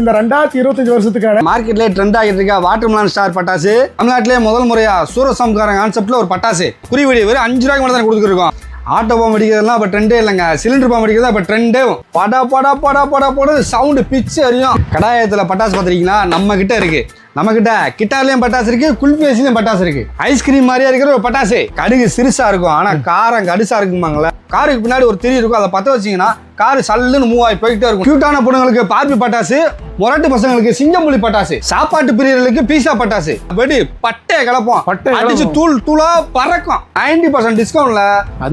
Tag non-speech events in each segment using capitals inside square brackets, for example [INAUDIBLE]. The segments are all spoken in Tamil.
இந்த ரெண்டாயிரத்தி இருபத்தஞ்சு வருஷத்துக்கான மார்க்கெட்லேயே ட்ரெண்ட் ஆகிட்டு இருக்க? வாட்டர்மெலன் ஸ்டார் பட்டாசு. தமிழ்நாட்டிலே முதல் முறையா சூரசம்காரன் கான்செப்ட்ல ஒரு பட்டாசு. குறி வெடி வெறும் அஞ்சு ரூபாய்க்கு மட்டும் தான் கொடுத்துருக்கோம். ஆட்டோ பாம்பு அடிக்கிறதுலாம் இப்போ ட்ரெண்டே இல்லைங்க. சிலிண்டர் பாம்பு அடிக்கிறது இப்போ ட்ரெண்டே படா படா படா படா போட சவுண்டு பிச்சு அறியும் கடாயத்தில் பட்டாசு பார்த்துருக்கீங்களா? நம்ம கிட்ட இருக்கு. நம்ம கிட்ட கிட்டார்லயும் பட்டாசு இருக்கு குல்பேசிலையும் பட்டாசு இருக்கு. ஐஸ்கிரீம் மாதிரியா இருக்கிற ஒரு பட்டாசு. கடுகு சிறுசா இருக்கும் ஆனா காரம் கடுசா இருக்குமாங்களே காருக்கு பின்னாடி ஒரு திரி இருக்கும் அதை பத்த வச்சீங்கன்னா காரு சல்லுன்னு மூவ் ஆகி போயிட்டே இருக்கும். கியூட்டான பொண்ணுங்களுக்கு பார்பி பட்டாசு முரட்டு பசங்களுக்கு சிங்கம்புலி பட்டாசு சாப்பாட்டு பிரியர்களுக்கு பீஸா பட்டாசு. வெடி பட்டைய அடிச்சு கிளப்பும். தூள் தூளா பறக்கும். Ninety percent டிஸ்கவுண்ட்ல.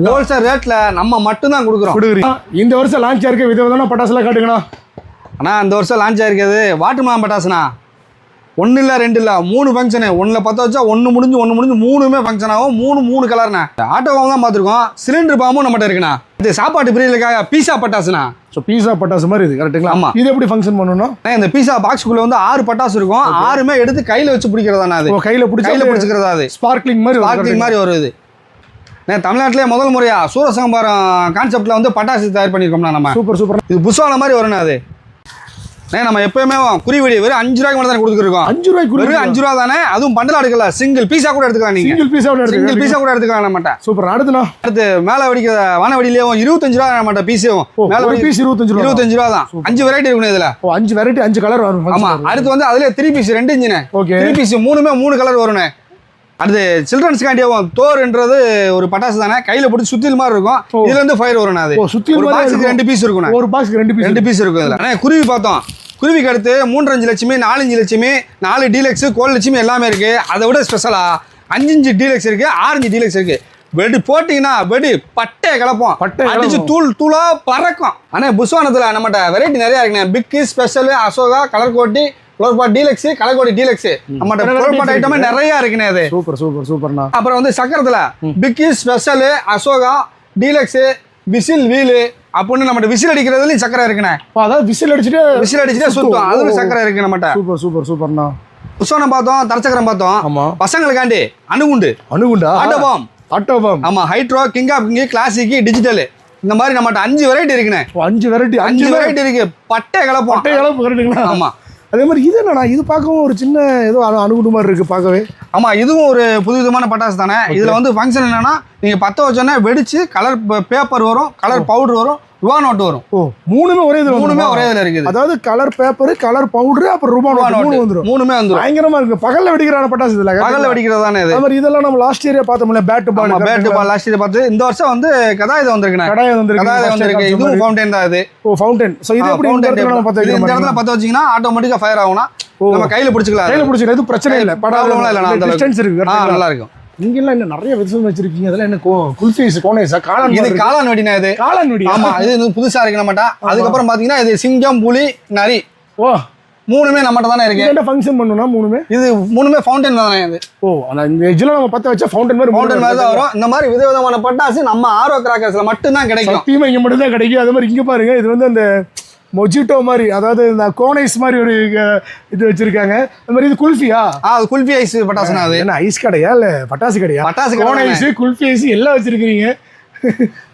ஹோல்சேல் ரேட்ல நம்ம மட்டும் தான் கொடுக்குறோம் இந்த வருஷம் லான்ச் ஆயிருக்க வித விதமான பட்டாசுலாம் காட்டுங்கண்ணா. ஆனா இந்த வருஷம் லான்ச் ஆயிருக்கிறது வாட்டர் மேலன் பட்டாசுனா ஒன்று இல்லை ரெண்டு இல்லை மூணு ஃபங்க்ஷனு ஒன்றில் பற்ற வச்சா ஒன்று முடிஞ்சு ஒன்று முடிஞ்சு மூணுமே ஃபங்க்ஷன் ஆகும். மூணு மூணு கலர்ண்ணே ஆட்டோ தான் பார்த்துருக்கோம். சிலிண்டர் பாம்பும் நம்மகிட்ட இருக்குண்ணா. இது சாப்பாட்டு பிரியலுக்காக பீஸா பட்டாசுண்ணா. ஸோ பீஸா பட்டாசு மாதிரி இது கரெக்ட்டுங்களா ஆமா. இது எப்படி ஃபங்க்ஷன் பண்ணணும்? இந்த பீஸா பாக்ஸுக்குள்ள வந்து ஆறு பட்டாசு இருக்கும். ஆறுமே எடுத்து கையில வச்சு பிடிக்கிறதாண்ணா அது. கையில் பிடிச்சி கையில பிடிச்சிக்கிறதா அது. ஸ்பார்க்லிங் மாதிரி ஸ்பார்க்லிங் மாதிரி அண்ணா, தமிழ்நாட்டிலே முதல் முறையா சூரசம்பாரம் கான்செப்ட்ல வந்து பட்டாசு தயார் பண்ணியிருக்கோம்னா நம்ம. சூப்பர் சூப்பர் இது புஷ்வான மாதிரி வரும்ண்ணா அது. அண்ணா, நம்ம எப்பயுமே குறிவெடி வெறும் அஞ்சு ரூபாய்க்கு மட்டும் தான் கொடுத்துருக்கோம் அஞ்சு ரூபாய்க்கு வெறும் அஞ்சு ரூபா தானே அதுவும் பண்டலா எடுக்கல. சிங்கிள் பீஸா கூட எடுத்துக்கலாம் நீங்க. சிங்கிள் பீஸா சிங்கிள் எடுத்து பீஸா கூட எடுத்துக்கலாம் நம்மகிட்ட. சூப்பர். அடுத்துண்ணா அடுத்து மேல வெடிக்கிற வானவெடியிலேயும் இருபத்தஞ்சு ரூபா நம்மகிட்ட பீஸும் மேல ஒரு வெடி பீஸ் இருபத்தஞ்சு ரூபா இருபத்தஞ்சு ரூபா தான். அஞ்சு வெரைட்டி இருக்கணும் இதுல. ஓ அஞ்சு வெரைட்டி அஞ்சு கலர் வரும். ஆமா. அடுத்து வந்து அதுல த்ரீ பீஸ் ரெண்டு இன்ஜினு ஓகே. த்ரீ பீஸ் மூணுமே மூணு கலர் வரும்ண்ணே அடுத்து சில்ட்ரன்ஸ்காண்டியாவும் தோர்ன்றது ஒரு பட்டாசு தானே? கையில பிடிச்சி சுத்தில் மாதிரி இருக்கும். இதுல இருந்து ஃபயர் வரும்ண்ணா அது. ஓ சுத்தி ஒரு பாக்ஸுக்கு ரெண்டு பீஸ் இருக்கும் ஒரு பாக்ஸ்க்கு ரெண்டு பீஸ் ரெண்டு பீஸ் இருக்கும் இதுல. அண்ணே குருவி பார்த்தோம். குருவிக்கு அடுத்து மூன்றஞ்சு லட்சுமி நாலஞ்சு லட்சுமி நாலு டீலக்ஸ் கோல் லட்சுமி எல்லாமே இருக்கு. அதை விட ஸ்பெஷலா அஞ்சஞ்சு டீலக்ஸ் இருக்கு ஆறஞ்சு டீலக்ஸ் இருக்கு. வெடி போட்டீங்கன்னா வெடி பட்டை கலப்போம் பட்டை அடிச்சு கிளப்பும். தூள் தூளா பறக்கும். அண்ணே புஷ்வானத்துல நம்மகிட்ட வெரைட்டி நிறைய இருக்குண்ணே. பிக்கு ஸ்பெஷல் அசோகா கலர் கோட்டி ஃப்ளோர்பாட் டீலக்ஸ் கலர் கோட்டி டீலக்ஸ் ஃப்ளோர்பாட் varieties ஐட்டமே இருக்கு. நிறைய இருக்குண்ணே அது. சூப்பர் சூப்பர் சூப்பர்ண்ணா. அப்புறம் வந்து சக்கரத்துல piggy special Ashoka deluxe whistle wheel அப்படின்னு நம்மகிட்ட விசில் அடிக்கிறதுலயும் சக்கரை இருக்குண்ணே அதாவது விசில் அடிச்சுட்டு விசில் அடிச்சுட்டே சுத்தம். அதுல சக்கரை இருக்கு நம்மகிட்ட. சூப்பர் சூப்பர் சூப்பர்ண்ணா. புஷ்வானம் பார்த்தோம் தரச்சக்கரம் பார்த்தோம். ஆமா. பசங்களுக்காண்டி அணுகுண்டு. அணுகுண்டா? ஆட்டோபாம் ஆட்டோபாம் ஆமா hydro king of king classic digital இந்த மாதிரி நம்மகிட்ட அஞ்சு வெரைட்டி இருக்குண்ணே அஞ்சு வெரைட்டி அஞ்சு வெரைட்டி இருக்கு. பட்டை கலப்போம். பட்டை கலப்பு கரெக்டுங்களா ஆமா. அதே மாதிரி இது என்னண்ணா இது பார்க்கவும் ஒரு சின்ன ஏதோ அணு- அணுகுண்டு மாதிரி இருக்கு பார்க்கவே. ஆமா இதுவும் ஒரு புது விதமான பட்டாசு தானே? இதுல வந்து ஃபங்க்ஷன் என்னன்னா நீங்க பத்த வச்சோன்னே வெடிச்சு கலர் பேப்பர் வரும் கலர் பவுடர் வரும் ரூபா நோட்டு வரும். ஓ. மூணுமே ஒரே இதுல மூணுமே? ஒரே இதுல இருக்குது. அதாவது கலர் பேப்பர் கலர் பவுடர் அப்புறம் ரூபா நோட்டு. மூணு நோட்டு. வந்துரும். மூணுமே வந்துரும். பயங்கரமா இருக்கு. பகல்ல வெடிக்கிறான பட்டாசு இதுல பகல்ல வெடிக்கிறது தானே இது. மாதிரி இதெல்லாம் நம்ம லாஸ்ட் இயரே பார்த்தோம்ல பேட் பால் ஆமா பேட் பால் லாஸ்ட் இயர் பார்த்து இந்த வருஷம் வந்து கதாயுதம் வந்திருக்குண்ணே. கடாய வந்திருக்கு. கதாயுதம் வந்திருக்கு. இதுவும் ஃபவுண்டைன் தான் இது. ஓ ஃபவுண்டன் சோ இது எப்படி இந்த இடத்துல நம்ம பார்த்து இந்த இடத்துல பத்த வச்சீங்கன்னா ஆட்டோமேட்டிக்கா ஃபயர் ஆகும்னா. நம்ம கையில பிடிச்சிக்கலாம். கையில பிடிச்சிக்க எதுவும் பிரச்சனை இல்ல. ப்ராப்ளம்லாம் இல்லை அந்த டிஸ்டன்ஸ் இருக்கு? நல்லா இருக்கும். இங்க எல்லாம் இன்னும் நிறைய விதம் வச்சிருக்கீங்க? அதெல்லாம் என்ன கோ- குல்ஃபீஸ் கோனேஸா காளான் இது. காளான் வெடினா இது. காளான் வெடி ஆமா இது புதுசா இருக்கு நம்மகிட்ட. அதுக்கப்புறம் பாத்தீங்கன்னா இது சிங்கம் புலி நரி. ஓ. மூணுமே நம்மகிட்ட தானே இருக்கு. என்ன ஃபங்க்ஷன் பண்ணணும்னா மூணுமே? இது மூணுமே ஃபவுண்டைன் தானே இது. ஓ அந்த இந்த எஜ்ல நம்ம பத்த வச்சா ஃபவுண்டன் மாதிரி ஃபவுண்டைன் மாதிரி தான் வரும். இந்த மாதிரி விதவிதமான பட்டாசு நம்ம ஆர்வ கிராக்கர்ஸ்ல மட்டும்தான் கிடைக்கும். சத்தியமா இங்க மட்டும் தான் கிடைக்கும். அதே மாதிரி இங்க பாருங்க. இது வந்து அந்த மொஜிட்டோ மாதிரி அதாவது இந்த கோனைஸ் மாதிரி ஒரு இது வச்சிருக்காங்க. அது மாதிரி இது குல்ஃபியா? ஆ குல்ஃபி ஐஸ் பட்டாசுனா அது. என்ன ஐஸ் கடையா இல்ல பட்டாசு கடையா? பட்டாசு கோன் ஐஸ் குல்ஃபி ஐஸ் எல்லாம் வச்சிருக்கீங்க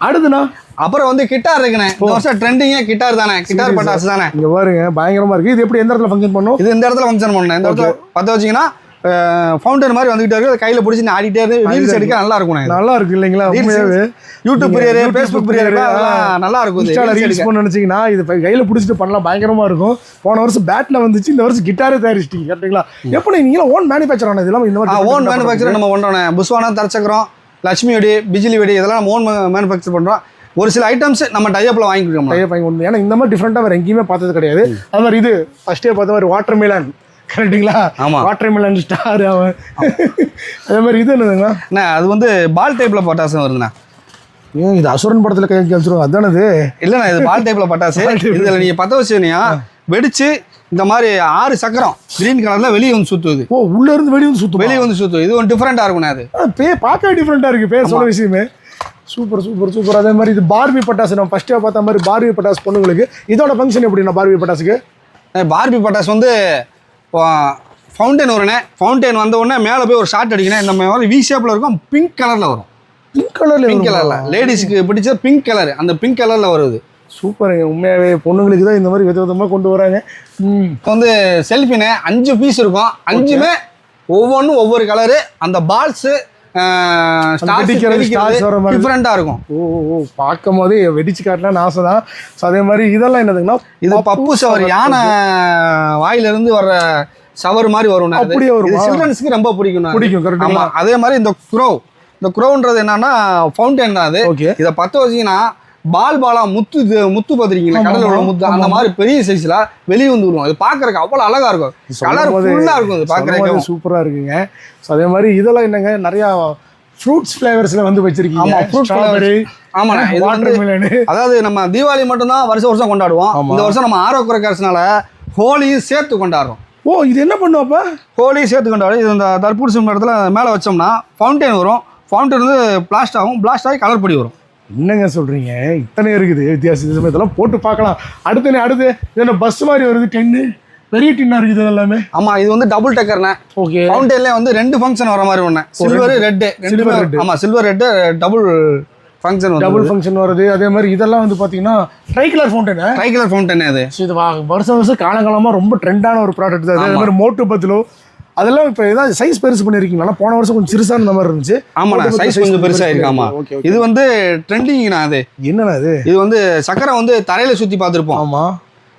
அடுத்துண்ணா அப்புறம் வந்து கிட்டார் இருக்குண்ணே. இந்த வருஷம் ட்ரெண்டிங்கே கிட்டார் தானே. கிட்டார் பட்டாசு தானே. இங்க பாருங்க பயங்கரமா இருக்கு. இது எப்படி எந்த இடத்துல ஃபங்க்ஷன் பண்ணும்? இது இந்த இடத்துல ஃபங்க்ஷன் பண்ணேன் இந்த இடத்துல பத்த வச்சீங்கன்னா ஃபவுண்டன் மாதிரி வந்துகிட்டே இருக்கு. அதை கையில பிடிச்சி நீ ஆடிட்டே இருக்கு ரீல்ஸ் எடுக்க நல்லா இருக்கும். நல்லா இருக்கு இல்லைங்களா? உண்மையாவே. யூடியூப் பிரியர் ஃபேஸ்புக் பிரியர் நல்லா இருக்கும். இன்ஸ்டால ரீல்ஸ். பண்ண நினைச்சீங்கன்னா இது கையில பிடிச்சிட்டு பண்ணலாம் பயங்கரமா இருக்கும். போன வருஷம் பேட்ல வந்துச்சு இந்த வருஷம் கிட்டாரே தயாரிச்சிட்டீங்க கரெக்ட்டுங்களா? எப்படி நீங்க ஓன் மேனுஃபேக்சர் ஆனது? இதெல்லாம் இந்த மாதிரி ஓன் மேனுஃபேக்சர் நம்ம பண்ணுறோம் புஸ்வானா தரச்சக்கரம் லட்சுமி வெடி பிஜிலி வெடி இதெல்லாம் நம்ம ஓன் மேனுஃபேக்சர் பண்ணுறோம் ஒரு சில ஐட்டம்ஸ் நம்ம டைப்பில் வாங்கிக்கிறோம் டைப் வாங்கி ஏன்னா இந்த மாதிரி டிஃப்ரெண்டா வேற எங்கேயுமே பார்த்தது கிடையாது. அது மாதிரி இது ஃபர்ஸ்டே பார்த்த மாதிரி வாட்டர் மிலன் கரெக்ட்டுங்களா? ஆமா. வாட்டர் மிலன் ஸ்டார் அவன். அதே மாதிரி இது என்னதுங்களா என்ன அது வந்து பால் டைப்பில் பட்டாசு வருதுண்ணா. ஏன் இது அசுரன் படத்துல கை கழிச்சிருவோம் அதானது இல்லைண்ணா இது பால் டைப்பில் பட்டாசு. இதில் நீங்கள் பற்ற வச்சுனியா வெடிச்சு இந்த மாதிரி ஆறு சக்கரம் கிரீன் கலரில் வெளியே வந்து சுற்றுது ஓ உள்ள இருந்து வெளிய வந்து சுத்தும்? வெளியே வந்து சுற்றுது இது ஒன்று டிஃப்ரெண்ட்டாக இருக்குண்ணே அது. பே பார்க்கவே டிஃப்ரெண்டா இருக்கு பேர் சொல்ல விஷயமே. Super super super. அதே மாதிரி இது பார்பி பட்டாசு நம்ம ஃபர்ஸ்டே பார்த்த மாதிரி பார்பி பட்டாசு பொண்ணுங்களுக்கு. இதோட ஃபங்க்ஷன் எப்படின்னா பார்பி பட்டாசுக்கு பார்பி பட்டாசு வந்து ஃபவுண்டைன் வருண்ணே ஃபவுண்டைன் வந்த உடனே மேலே போய் ஒரு ஷார்ட் அடிக்கணும் இந்த மாதிரி வி ஷேப்பில் இருக்கும் பிங்க் கலரில் வரும். பிங்க் கலர்ல பிங்க் கலரில் லேடிஸ்க்கு பிடிச்ச பிங்க் கலர் அந்த பிங்க் கலரில் வருது. சூப்பருங்க. உண்மையாவே பொண்ணுங்களுக்கு தான் இந்த மாதிரி வித விதமாக கொண்டு வராங்க. இப்போ வந்து செல்ஃபினு அஞ்சு பீஸ் இருக்கும். அஞ்சுமே ஒவ்வொன்றும் ஒவ்வொரு கலரு அந்த பால்ஸு டிஃப்ரெண்ட்டாக இருக்கும். ஓ ஓ, பார்க்கும் போதே வெடிச்சு காட்டலாம்னு ஆசை தான் ஸோ அதே மாதிரி இதெல்லாம் என்னதுங்கன்னா இது பப்பு சவர் யானை வாயிலிருந்து வர்ற சவர் மாதிரி வரும் அப்படியே வருமா? சில்ட்ரன்ஸ்க்கு ரொம்ப பிடிக்கும். பிடிக்கும், ஆமா அதே மாதிரி இந்த குரோ இந்த குரோன்றது என்னன்னா ஃபவுண்டைன் தான் அது. ஓகே இதை பத்த வச்சீங்கன்னா பால் பாலா முத்து முத்து பார்த்துருக்கீங்களா? உள்ள ஆமா, முத்து. அந்த மாதிரி பெரிய சைஸ்ல வெளியே வந்து விடுவோம் அது பாக்குறதுக்கு அவ்வளவு அழகா இருக்கும். கலர் ஃபுல்லா இருக்கும் அது பாக்குறதுக்கு சூப்பரா இருக்குங்க. ஸோ அதே மாதிரி இதெல்லாம் என்னங்க? நிறைய ஃப்ரூட்ஸ் ஃப்ளேவர்ஸ்ல வந்து வச்சிருக்கீங்க. ஆமா, fruit ஸ்ட்ராபெரி ஆமாண்ணே வாட்டர் மிலனு அதாவது நம்ம தீபாவளி மட்டும்தான் வருஷம் வருஷம் கொண்டாடுவோம். இந்த வருஷம் நம்ம ஆரோக்கிய கரசனால ஹோலியும் சேர்த்து கொண்டாடுறோம். ஓ இது என்ன பண்ணும் அப்ப? ஹோலியும் சேர்த்து கொண்டாடும் இது இந்த தர்பூர் சிம் இடத்துல மேலே வச்சோம்னா ஃபவுண்டைன் வரும். ஃபவுண்டைன் வந்து பிளாஸ்ட் ஆகும். பிளாஸ்ட் ஆகி கலர் பொடி வரும். என்னங்க சொல்றீங்க? இத்தனை இருக்குது வித்தியாச இதெல்லாம் போட்டு பார்க்கலாம். அடுத்து அடுத்து? என்ன பஸ் மாதிரி வருது டென்னு பெரிய டின்னா இருக்குது எல்லாமே ஆமா இது வந்து டபுள் டக்கர்னே ஓகே ஃபவுண்டைன்ல வந்து ரெண்டு ஃபங்க்ஷன் வர மாதிரி ஒன்று சில்வர் Silver, red. ரெண்டு ஆமா silver red double function double function வருது. அதே மாதிரி இதெல்லாம் வந்து பாத்தீங்கன்னா tricolour fountain try colour fountain அது இது வருஷம் வருஷம் காலங்காலமா ரொம்ப ட்ரெண்டான ஒரு ப்ராடக்ட் தான். அதே மாதிரி மோட்டு பத்திலோ அதெல்லாம் இப்போ ஏதாவது சைஸ் பெருசு பண்ணியிருக்கீங்களா போன வருஷம் கொஞ்சம் சிறுசா இருந்த மாதிரி இருந்துச்சு. ஆமாண்ணா சைஸ் கொஞ்சம் பெருசா இருக்கு ஆமா ஓகே ஓகே இது வந்து ட்ரெண்டிங்ண்ணா அது. என்னண்ணா இது? இது வந்து சக்கரை வந்து தரையில சுத்தி பார்த்துருப்போம். ஆமா.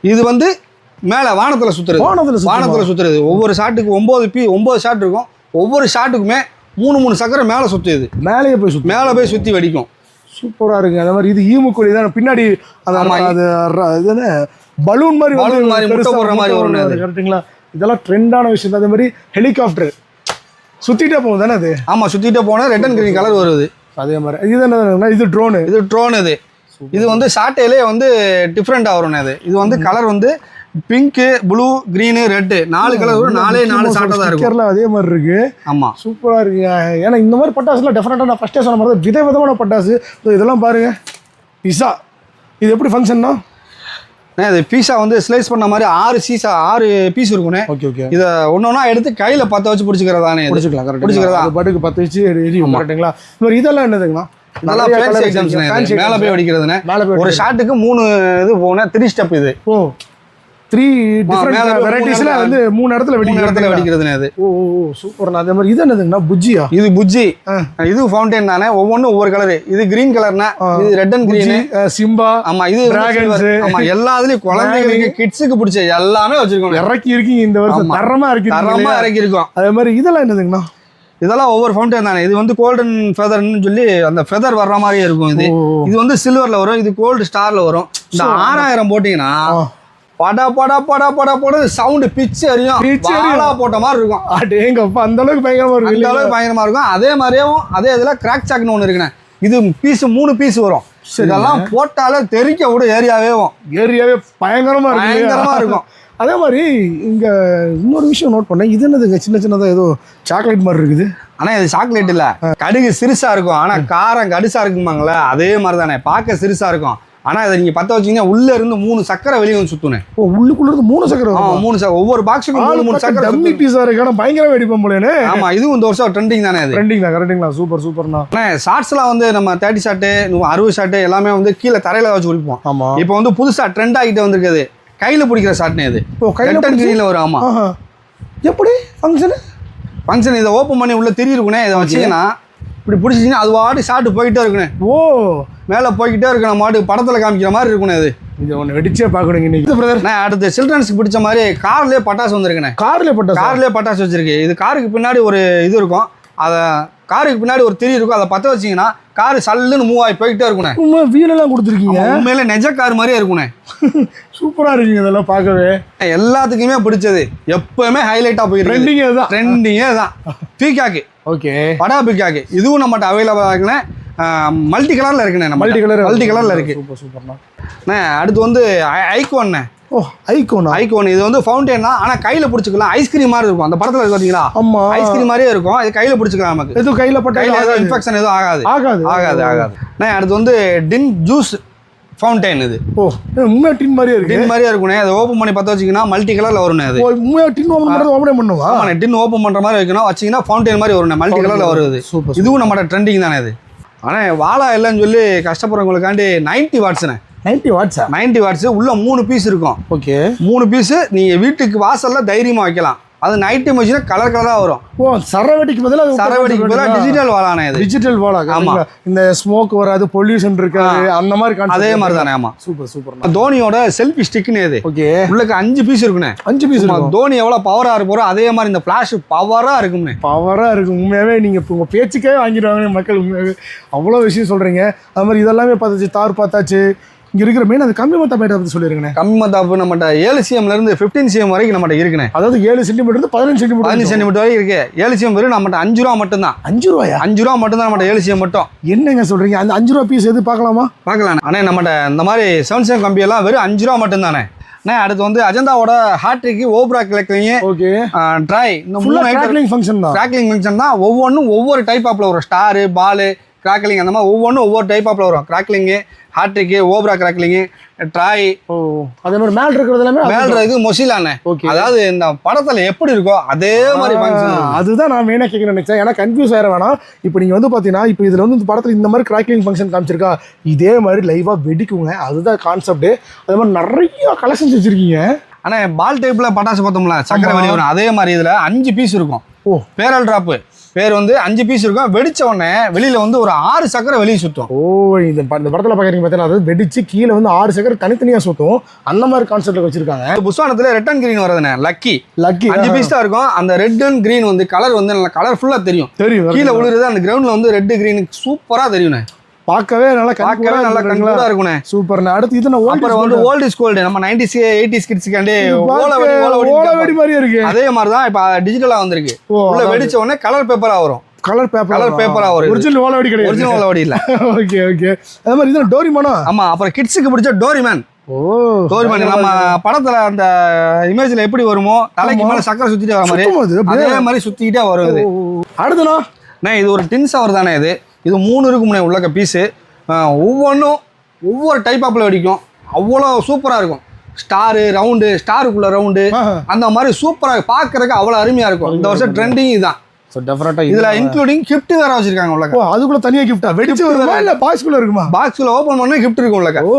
இது வந்து மேல வானத்துல சுத்துறது. வானத்துல? வானத்துல சுத்துறது. ஒவ்வொரு ஷாட்டுக்கு ஒன்பது பீ ஒன்பது ஷாட் இருக்கும். ஒவ்வொரு ஷாட்டுக்குமே மூணு மூணு சக்கரை மேல சுத்துது. மேலேயே போய் சுத்தி மேல போய் சுத்தி வெடிக்கும். சூப்பரா இருக்கு அதே மாதிரி இது ஈமுக்குழி தான். பின்னாடி அந்த. அது என்ன? பலூன் மாதிரி Balloon மாதிரி, முட்டை போடுற மாதிரி வரும் போடுற அது. கரெக்ட்டுங்களா? இதெல்லாம் ட்ரெண்டான விஷயம் தான் அதே மாதிரி ஹெலிகாப்டர் சுத்திட்டே போகும் தானே அது? ஆமா சுத்திட்டே போனா ரெட் அண்ட் கிரீன் கலர் வருது. அதே மாதிரி. இது என்ன இது ட்ரோனு இது ட்ரோன் இது. இது வந்து ஷார்ட்டேலே வந்து டிஃப்ரெண்டாக வரும் இது இது வந்து கலர் வந்து பிங்க்கு ப்ளூ க்ரீனு ரெட்டு நாலு கலர் வரும். நாலே நாலு ஷார்ட்டாக தான் இருக்கும். அதே மாதிரி இருக்கு. ஆமா. சூப்பரா இருக்குங்க ஏன்னா இந்த மாதிரி பட்டாசுலாம் டெஃபினட்டாக நான் ஃபஸ்ட்டே சொன்ன மாதிரி வித விதமான பட்டாசு. ஸோ இதெல்லாம் பாருங்க. பிஸா இது எப்படி ஃபங்க்ஷன்னா இது பீஸா வந்து ஸ்லைஸ் பண்ண மாதிரி ஆறு சீஸா ஆறு பீஸ் இருக்குண்ணே. ஓகே ஓகே இதை ஒன்று எடுத்து கையில் பற்ற வச்சு பிடிச்சிக்கிறதானே இது பிடிச்சிக்கலாம் கரெக்ட் பிடிச்சிக்கிறதா? பாட்டுக்கு பத்து வச்சு எரியும் கரெக்டுங்களா மாதிரி இதெல்லாம் என்னதுங்கண்ணா? நல்லா ஃபேன்சி ஐட்டம்ஸ் மேலே போய். வெடிக்கிறதுண்ணே. ஒரு ஷாட்டுக்கு மூணு இது போனேன் த்ரீ ஸ்டெப் இது. ஓ. த்ரீ டிஃப்ரெண்ட் வெரைட்டிஸ்ல வந்து மூணு இடத்துல மூணு இடத்துல வெடிக்கிறது வெடிக்கிறதுண்ணே அது. ஓ சூப்பர் அதே மாதிரி இது என்னதுங்கண்ணா? புஜ்ஜியா? இது புஜ்ஜி. இது ஃபவுண்டைன் தானே? ஒவ்வொன்றும் ஒவ்வொரு கலரு இது கிரீன் கலர்னா இது ரெட் அண்ட் கிரீனு சிம்பா ஆமா இது silver. ஆமா எல்லா இதுலயும் குழந்தைங்களுக்கு கிட்ஸுக்கு பிடிச்ச எல்லாமே வச்சிருக்கோம் இறக்கி இருக்கீங்க இந்த வருஷம். தரமா இருக்கு தரமா இறக்கி இருக்கோம் அதே மாதிரி இதெல்லாம் என்னதுங்கண்ணா? இதெல்லாம் ஒவ்வொரு ஃபவுண்டைன் தானே. இது வந்து கோல்டன் ஃபெதர்னு சொல்லி அந்த ஃபெதர் வர்ற மாதிரியே இருக்கும் இது. இது வந்து சில்வர்ல வரும். இது கோல்டு ஸ்டார்ல வரும். இந்த ஆறாயிரம் போட்டீங்கன்னா. படா படா படா படா போட சவுண்டு பிச்சு அறியும் பிச்சு போட்ட மாதிரி இருக்கும். அடேங்கப்பா அந்த அளவுக்கு பயங்கரமா இருக்கு அந்த? அளவுக்கு பயங்கரமா இருக்கும். அதே மாதிரியும் அதே இதுல கிராக் சாக்னு ஒன்று இருக்குண்ணே. இது பீஸ் மூணு பீஸ் வரும். இதெல்லாம் போட்டாலே தெறிக்க விட ஏரியாவே ஏரியாவே பயங்கரமா இருக்கு இல்லையா? பயங்கரமா இருக்கும். அதே மாதிரி இங்க இன்னொரு விஷயம் நோட் பண்ணேன். இது என்னதுங்க சின்ன சின்னதா ஏதோ சாக்லேட் மாதிரி இருக்குது? ஆனா இது சாக்லேட் இல்ல. கடுகு சிறுசா இருக்கும். ஆனா காரம் கடுசா இருக்குமாங்களே அதே மாதிரி தானே பார்க்க சிறுசா இருக்கும். ஆனா இதை நீங்க பத்த வச்சீங்கன்னா உள்ள இருந்து மூணு சக்கரை வெளியே வந்து சுத்துனேன் ஓ உள்ளுக்குள்ள இருந்து மூணு சக்கரை மூணு சக்கரை ஒவ்வொரு பாக்ஸுக்கும் மூணு மூணு சக்கரை டம்மி சுத்தும். பீஸா இருக்கு. ஆனா பயங்கரமா வெடிப்போம் போலேனே ஆமா இதுவும் இந்த வருஷம் ட்ரெண்டிங் தானே அது. ட்ரெண்டிங்களா கரெக்டுங்களா சூப்பர் சூப்பர்ண்ணா ஆனா ஷார்ட்ஸ்லாம் வந்து நம்ம தேர்ட்டி ஷாட்டு அறுபது ஷாட்டு எல்லாமே வந்து கீழே தரையில வச்சு குடிப்போம் ஆமா. இப்போ வந்து புதுசா ட்ரெண்ட் ஆகிட்டு வந்திருக்குது. கையில பிடிக்கிற ஷாட்னே இது. ஓ கையில ரெட் அண்ட் பிடிச்சி- கிரீன்ல வரும் ஆமா. ஆஹா. எப்படி? ஃபங்க்ஷனு ஃபங்க்ஷன் இதை ஓப்பன் பண்ணி உள்ள திரி இருக்குனே இதை வச்சீங்கன்னா இப்படி பிடிச்சிச்சிங்கன்னா அது வாட்டி ஷாட்டு போயிட்டே இருக்குனே ஓ. மேலே போய்கிட்டே இருக்கு நம்ம மாட்டு படத்தில் காமிக்கிற மாதிரி இருக்குண்ணே அது. இது ஒன்று வெடிச்சே பார்க்கணுங்க இன்னைக்கு. பிரதர் நான் அடுத்து சில்ட்ரன்ஸ்க்கு பிடிச்ச மாதிரி கார்லயே பட்டாசு வந்திருக்குண்ணே. கார்ல பட்ட கார்லயே பட்டாசு வச்சிருக்கு. இது காருக்கு பின்னாடி ஒரு இது இருக்கும். அதை காருக்கு பின்னாடி ஒரு திரி இருக்கும். அதை பற்ற வச்சீங்கன்னா கார் சல்லுன்னு மூவ் ஆகி போய்கிட்டே இருக்குண்ணே. உண்மை வீலெல்லாம் கொடுத்துருக்கீங்க? உண்மையில நெஜ கார் மாதிரியே இருக்குண்ணே. சூப்பரா இருக்குங்க இதெல்லாம் பார்க்கவே. எல்லாத்துக்குமே பிடிச்சது. எப்பவுமே ஹைலைட்டாக போயிருக்கு ட்ரெண்டிங் அதுதான் ட்ரெண்டிங்கே தான் பீகாக்கு ஓகே. படா பீகாக்கு இதுவும் நம்மகிட்ட அவைலபிளாக இருக்குண்ணே. மல்டி கலரில் இருக்குண்ணே நம்ம மல்டி கலர் மல்டி கலரில் இருக்கு. சூப்பர் சூப்பர்ண்ணா அண்ணே அடுத்து வந்து ஐகோண்ணே ஓ ஐகோனா? ஐகோன் இது வந்து ஃபவுண்டைன் தான். ஆனால் கையில் பிடிச்சிக்கலாம். ஐஸ்கிரீம் மாதிரி இருக்கும். அந்த படத்தில் பார்த்தீங்களா ஆமா. ஐஸ்கிரீம் மாதிரியே இருக்கும். இது கையில் பிடிச்சிக்கலாம் நமக்கு. எதுவும் கையில பட்ட கையில் எதுவும் இன்ஃபெக்ஷன் எதுவும் ஆகாது ஆகாது ஆகாது. ஆகாது. அண்ணே அடுத்து வந்து டின் ஜூஸ் ஃபவுண்டைன் இது. ஓ உண்மையா டின் மாதிரியே இருக்கு? டின் மாதிரியே இருக்குண்ணே. அதை ஓப்பன் பண்ணி பற்ற வச்சிங்கன்னா மல்டி கலரில் வருண்ணே அது. உண்மையா டின் ஓபன் பண்றது ஓபன் பண்ணுவா? ஆமாண்ணே டின் ஓப்பன் பண்ணுற மாதிரி வைக்கணும். வச்சிங்கன்னா ஃபவுண்டைன் மாதிரி வருண்ணே. மல்டி கலரில் வருது. சூப்பர் இதுவும் நம்மகிட்ட ட்ரெண்டிங் தானே இது. ஆனால் வாழா இல்லைன்னு சொல்லி கஷ்டப்படுறவங்களுக்காண்டி நைன்ட்டி வாட்ஸ்ண்ணே நைன்டி வாட்ஸா நைன்டி வாட்ஸ் உள்ள மூணு பீஸ் இருக்கும். ஓகே மூணு பீஸ் நீங்கள் வீட்டுக்கு வாசல்ல தைரியமாக வைக்கலாம். அது நைட் டைம் வச்சுன்னா கலர் கலராக வரும். ஓ சரவெடிக்கு பதிலாக சரவடிக்கு பதிலாக டிஜிட்டல் வாழானே இது. டிஜிட்டல் வாலா ஆமா. இந்த ஸ்மோக் வராது பொல்யூஷன் இருக்காது அந்த மாதிரி. அதே மாதிரி தானே ஆமாம் சூப்பர் சூப்பர் தோனியோட செல்ஃபி ஸ்டிக்னு இது. ஓகே. உள்ளக்கு அஞ்சு பீஸ் இருக்குண்ணே. அஞ்சு பீஸ் சும்மா தோனி எவ்வளோ பவராக இருப்போரோ அதே மாதிரி இந்த ஃப்ளாஷ் பவராக இருக்கும்ண்ணே. பவரா இருக்கு உண்மையாவே நீங்க இப்போ உங்க பேச்சுக்கே வாங்கிடுவாங்க மக்கள். உண்மையாவே அவ்வளோ விஷயம் சொல்றீங்க. அது மாதிரி இதெல்லாமே பார்த்தாச்சு தார் பார்த்தாச்சு. இங்க இருக்கிற மெயின் அது கம்மி மத்த பேட்டை பத்தி சொல்லிருங்கண்ணே கம்மி மத்தாப்பு நம்மகிட்ட ஏழு சிஎம்ல இருந்து ஃபிஃப்டீன் சிஎம் வரைக்கும் நம்மகிட்ட இருக்குண்ணே அதாவது ஏழு சென்டிமீட்டர் இருந்து பதினஞ்சு சென்டிமீட்டர் பதினஞ்சு சென்டிமீட்டர் வரைக்கும் இருக்கு. ஏழு சிஎம் வெறும் நம்மகிட்ட அஞ்சு ரூபா மட்டும்தான். அஞ்சு ரூபாயா? அஞ்சு ரூபா மட்டும்தான் நம்மகிட்ட ஏழு சிஎம் மட்டும். என்னங்க சொல்றீங்க? அந்த அஞ்சு ரூபா பீஸ் எது? பார்க்கலாமா? பார்க்கலாம் அண்ணே நம்மகிட்ட இந்த மாதிரி செவன் சிஎம் கம்பியெல்லாம் வெறும் அஞ்சு ரூபா மட்டும்தானே. அண்ணே அடுத்து வந்து அஜந்தாவோட ஹாட்ரிக்கு ஓப்ரா கிழக்கைங்க ஓகே. ட்ரை இந்த ஃபுல்லா மூணு ஐட்டம் கிராக்லிங் ஃபங்க்ஷன் தான். கிராக்லிங் ஃபங்க்ஷன் தான். ஒவ்வொன்றும் ஒவ்வொரு டைப் ஆப்பில் வரும் ஸ்டாரு பாலு கிராக்லிங் அந்த மாதிரி ஒவ்வொன்றும் ஒவ்வொரு டைப் ஆப்பில் வரும். கிராக்லிங்கு ஹாட்ரிக்கு ஓப்ரா கிராக்லிங்கு ட்ராய் அதே மாதிரி மேல் இருக்கிறது எல்லாமே மேல்ற இது மொசிலானே Okay. அதாவது இந்த படத்துல எப்படி இருக்கோ அதே மாதிரி ஃபங்க்ஷன் அதுதான் நான் மெயினாக கேட்க நினைச்சேன். ஏன்னா கன்ஃபியூஸ் ஆயிட வேணாம். இப்போ நீங்கள் வந்து பார்த்தீங்கன்னா இப்போ இதில் வந்து இந்த படத்தில் இந்த மாதிரி கிராக்லிங் ஃபங்க்ஷன் காமிச்சிருக்கா? இதே மாதிரி லைவாக வெடிக்குங்க. அதுதான் கான்செப்ட் அதே மாதிரி நிறைய கலெக்ஷன்ஸ் வச்சிருக்கீங்க. ஆனா பால் டைப்ல பட்டாசு பார்த்தோம்ல சக்கரை. வெளியே வரும். அதே மாதிரி இதுல அஞ்சு பீஸ் இருக்கும். ஓ. பேரல் டிராப்பு பேர் வந்து அஞ்சு பீஸ் இருக்கும். வெடிச்ச உடனே வெளியில வந்து ஒரு ஆறு சக்கரை வெளியே சுத்தும். ஓ இந்த இந்த படத்தில் பார்க்குறீங்க பார்த்தீங்கன்னா அதாவது வெடிச்சு கீழே வந்து ஆறு சக்கரை தனித்தனியாக சுற்றும் அந்த மாதிரி கான்செப்டில் வச்சிருக்காங்க. புஸ்வானத்துல ரெட் அண்ட் கிரீன் வருதுண்ணே லக்கி லக்கி அஞ்சு பீஸ் தான் இருக்கும். அந்த ரெட் அண்ட் கிரீன் வந்து கலர் வந்து நல்லா கலர்ஃபுல்லா தெரியும். தெரியும் கீழே விழுறது அந்த கிரவுண்ட்ல வந்து ரெட் கிரீன் சூப்பரா தெரியும்ண்ணே. பார்க்கவே நல்லா பார்க்கவே நல்லா கண்கூடா இருக்குண்ணே. சூப்பர்ண்ணே அடுத்து இது அப்புறம் வந்து ஓல்டு ஸ்கூல்டு நம்ம நைன்டிஸ் எயிட்டிஸ் கிட்ஸ்க்காண்டி ஓல வெடி ஓலவெடி மாதிரியே இருக்கு. அதே மாதிரி தான் இப்போ டிஜிட்டலா வந்திருக்கு. உள்ள வெடிச்ச உடனே கலர் பேப்பரா வரும். கலர் பேப்பர் paper ஆ வருது. ஒரிஜினல் ஓலவெடி கிடையாது. ஒரிஜினல் ஓல வெடி இல்ல. [LAUGHS] ஓகே ஓகே அதே மாதிரி இது டோரிமானா ஆமா அப்புறம் கிட்ஸுக்கு பிடிச்ச டோரிமேன் ஓ. டோரிமேன் நம்ம படத்துல அந்த இமேஜ்ல எப்படி வருமோ தலைக்கு. மேல சக்கரை சுத்திட்டே வர மாதிரி. அது மாதிரி சுத்திக்கிட்டே வரும் இது. அடுத்தனா இது ஒரு டின் சவர் தானே இது. இது மூணு இருக்கும்ண்ணே உள்ளக்க பீஸு ஒவ்வொன்றும் ஒவ்வொரு டைப் ஆப்பில் வெடிக்கும். அவ்வளோ சூப்பராக இருக்கும். ஸ்டாரு ரவுண்டு ஸ்டாருக்குள்ள ரவுண்டு அந்த மாதிரி சூப்பராக பார்க்கறதுக்கு அவ்வளோ அருமையாக இருக்கும். இந்த வருஷம் ட்ரெண்டிங் இதுதான். ஸோ டெஃபினட்டாக இதுல இன்க்ளூடிங் கிஃப்ட் வேற வச்சிருக்காங்க உள்ளக்க. அதுக்குள்ள தனியா கிஃப்டா வெடிச்சு வருமா இல்ல பாக்ஸ்குள்ள இருக்குமா? பாக்ஸ்ல ஓபன் பண்ணா கிஃப்ட் இருக்கும் உள்ளக்க. ஓ.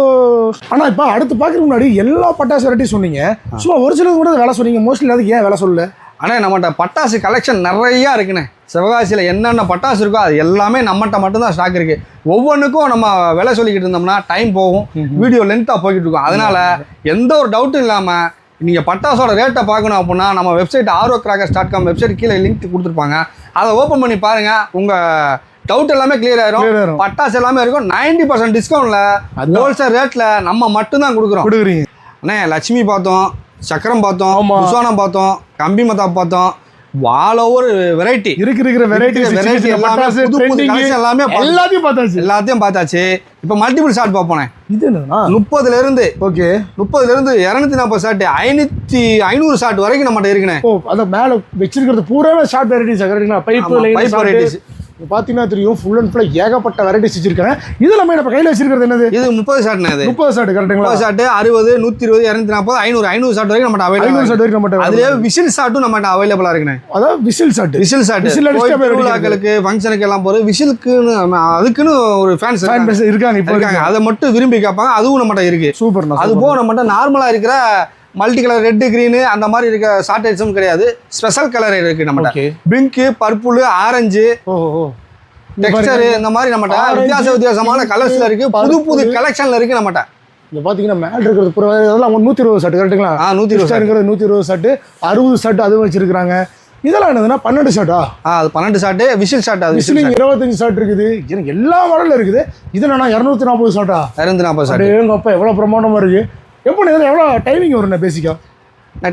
ஆனா இப்ப அடுத்து பாக்குறதுக்கு முன்னாடி எல்லா பட்டாசு வெரைட்டி சொன்னீங்க. சும்மா ஒரு சிலது கூட வேலை சொன்னீங்க. மோஸ்ட்லி அதுக்கு ஏன் வேலை சொல்லல? ஆனா நம்மகிட்ட பட்டாசு கலெக்ஷன் நிறைய இருக்குண்ணே. சிவகாசியில என்னென்ன பட்டாசு இருக்கோ அது எல்லாமே நம்மகிட்ட மட்டும்தான் ஸ்டாக் இருக்கு. ஒவ்வொன்றுக்கும் நம்ம விலை சொல்லிக்கிட்டு இருந்தோம்னா டைம் போகும். வீடியோ லென்த்தாக போய்கிட்டு இருக்கும். அதனால எந்த ஒரு டவுட்டும் இல்லாம நீங்க பட்டாசோட ரேட்டை பார்க்கணும் அப்படின்னா நம்ம website arrow crackers dot com website கீழே லிங்க் கொடுத்துருப்பாங்க. அதை ஓப்பன் பண்ணி பாருங்க. உங்க டவுட் எல்லாமே கிளியர் Clear ஆயிரும். பட்டாசு எல்லாமே இருக்கும். Ninety percent டிஸ்கவுண்ட்ல. ஹோல்சேல் ரேட்ல நம்ம மட்டும்தான் கொடுக்குறோம். கொடுக்குறீங்க. அண்ணே லட்சுமி பார்த்தோம். சக்கரம் பார்த்தோம். புஸ்வானம் பார்த்தோம் கம்பி மத்தாப் பார்த்தோம். ஆல் ஓவர் வெரைட்டி இருக்கு இருக்கிற வெரைட்டி variety எல்லாமே எல்லாமே எல்லாத்தையும் பார்த்தாச்சு. எல்லாத்தையும் பார்த்தாச்சு. இப்போ மல்டிபிள் ஷாட் பார்ப்போனே இது என்னன்னா முப்பதுல இருந்து ஓகே. முப்பதுல இருந்து இரநூத்தி நாற்பது ஷாட் ஐநூத்தி ஐநூறு ஷாட் வரைக்கும் நம்மகிட்ட இருக்குண்ணே. ஓ அத மேல வச்சிருக்கிறது பூராவே ஷார்ட் வெரைட்டிஸ் கரெக்ட்டுங்களா பைப் ஆமா, பாத்தீங்கன்னா தெரியும். ஃபுல் அண்ட் ஃபுல் ஏகப்பட்ட வெரைட்டிஸ் வச்சிருக்காங்க இது நம்ம நம்ம கையில வச்சிருக்கிறது என்னது? இது முப்பது இது. முப்பது ஷார்ட் கரெக்ட்டுங்களா முப்பது ஷாட் அறுபது நூத்தி இருபது இரநூத்தி நாற்பது ஐநூறு ஐநூறு ஷாட் வரைக்கும் ஐநூறு அவைலபிள் ஷார்ட் வரைக்கும் நம்மகிட்ட அதுலயே விசில் ஷாட்டும் நம்மகிட்ட அவைலபிளா இருக்குண்ணே. அதாவது விசில் ஷாட் விசில் ஷாட் போய் திருவிழாக்களுக்கு ஃபங்க்ஷனுக்கு எல்லாம் போறது விசிலுக்குன்னு நம்ம- அதுக்குன்னு ஒரு ஃபேன்ஸ் ஃபேன் இருக்காங்க. இப்போ இருக்காங்க. அதை மட்டும் விரும்பி கேட்பாங்க. அதுவும் நம்மகிட்ட இருக்கு. சூப்பர் அது போக நம்மகிட்ட நார்மலா இருக்கிற மல்டி கலர் ரெட் கிரீனு அந்த மாதிரி இருக்க ஷார்ட் ஐட்ஸும் கிடையாது. ஸ்பெஷல் கலர் இருக்கு நம்மகிட்ட ஓகே. பிங்க் பர்பிள் ஆரஞ்சு டெக்ஸ்டர் இந்த மாதிரி நம்மகிட்ட வித்தியாச வித்தியாசமான கலர்ஸ்ல இருக்கு. புது புது. கலெக்ஷன்ல இருக்கு நம்மகிட்ட இங்க பாத்தீங்கன்னா மேல இருக்கிறது பூரா அதெல்லாம் நூத்தி இருபது ஷாட் கரெக்ட்டுங்களா? ஆ நூத்தி இருபது இருக்கிறது நூத்தி இருபது ஷாட் அறுபது ஷாட் அதுவும் வச்சிருக்காங்க இதெல்லாம் என்னதுன்னா பன்னெண்டு ஷாட்டா ஆ அது பன்னெண்டு ஷாட்டு விசில் ஷாட் அது விசில் விசிலிங் இருபத்தஞ்சு ஷாட் இருக்குது. எனக்கு எல்லா மாடல்ல இருக்குது. இது என்னன்னா இரநூத்தி நாற்பது ஷாட்டா இரநூத்தி நாற்பது ஷாட் அப்படியே எங்க அப்பா எவ்வளவு பிரமாண்டமா இருக்கு. எப்போ இதில் எவ்வளோ டைமிங் வரும்ண்ணே பேசிக்கா.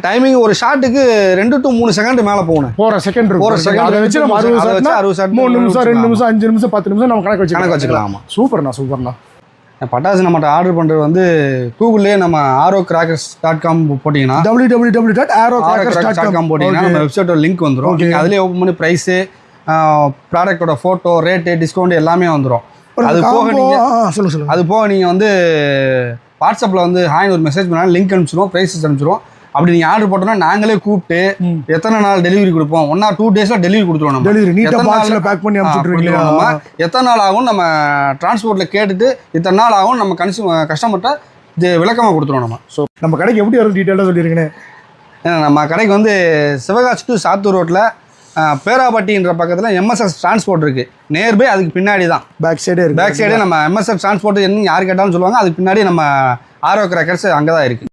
டைமிங் ஒரு ஷாட்டுக்கு ரெண்டு டு மூணு செகண்ட் மேல போகணும். போற செகண்ட் second செகண்ட் அதை வச்சு நம்ம அறுபது வச்சு ஷாட்னா அறுபது shot மூணு நிமிஷம் ரெண்டு. நிமிஷம் அஞ்சு நிமிஷம் பத்து நிமிஷம் நம்ம கணக்கு வச்சுக்கலாம். கணக்கு வச்சுக்கலாம் சூப்பர்ண்ணா சூப்பர்ண்ணா. பட்டாசு நம்மகிட்ட ஆர்டர் பண்றது வந்து கூகுள்லேயே நம்ம ஆரோ கிராக்கர்ஸ் டாட் காம் போட்டிங்கன்னா W W W dot arrow dot com போட்டிங்கன்னா நம்ம வெப்சைட்டோட லிங்க் வந்துடும். நீங்கள் அதிலே ஓப்பன் பண்ணி ப்ரைஸு ப்ராடக்ட்டோட ஃபோட்டோ ரேட்டு டிஸ்கவுண்ட் எல்லாமே வந்துடும் அது போக நீங்கள் அது போக நீங்கள் வந்து வாட்ஸ்அப்பில் வந்து ஹாய்னு ஒரு மெசேஜ் பண்ணாலும் லிங்க் அனுப்பிச்சிடுவோம் ப்ரைஸஸ் அனுப்பிச்சிடுவோம் அப்படி நீங்கள் ஆர்டர் போட்டோம்னா நாங்களே கூப்பிட்டு. எத்தனை நாள் டெலிவரி கொடுப்போம்? ஒன் ஆர் டூ டேஸில் டெலிவரி கொடுத்துருவோம் நம்ம. டெலிவரி நீட்டா எத்தனை பாக்ஸ்ல நாள்ல- பேக் பண்ணி கொடுத்துருவோம் நம்ம. எத்தனை நாள் ஆகும் நம்ம டிரான்ஸ்போர்ட்டில் கேட்டுட்டு இத்தனை நாள் ஆகும் நம்ம கன்சியூ கஸ்டமர்கிட்ட இது விளக்கமாக கொடுத்துருவோம் நம்ம. ஸோ நம்ம கடைக்கு எப்படி வரும் டீட்டெயிலாக சொல்லியிருக்கேன் நம்ம கடைக்கு வந்து சிவகாசி டு சாத்தூர் ரோட்டில் பேராப்பட்டின்ற பக்கத்தில் எம்எஸ்எஸ் டிரான்ஸ்போர்ட் இருக்குது நியர்பை அதுக்கு பின்னாடி தான் பேக் சைடே இருக்கு. பேக் சைடே நம்ம எம்எஸ்எஸ் டிரான்ஸ்போர்ட் என்ன யார் கேட்டாலும் சொல்லுவாங்க. அதுக்கு பின்னாடி நம்ம ஆரோ கிராக்கர்ஸ் அங்கே தான் இருக்குது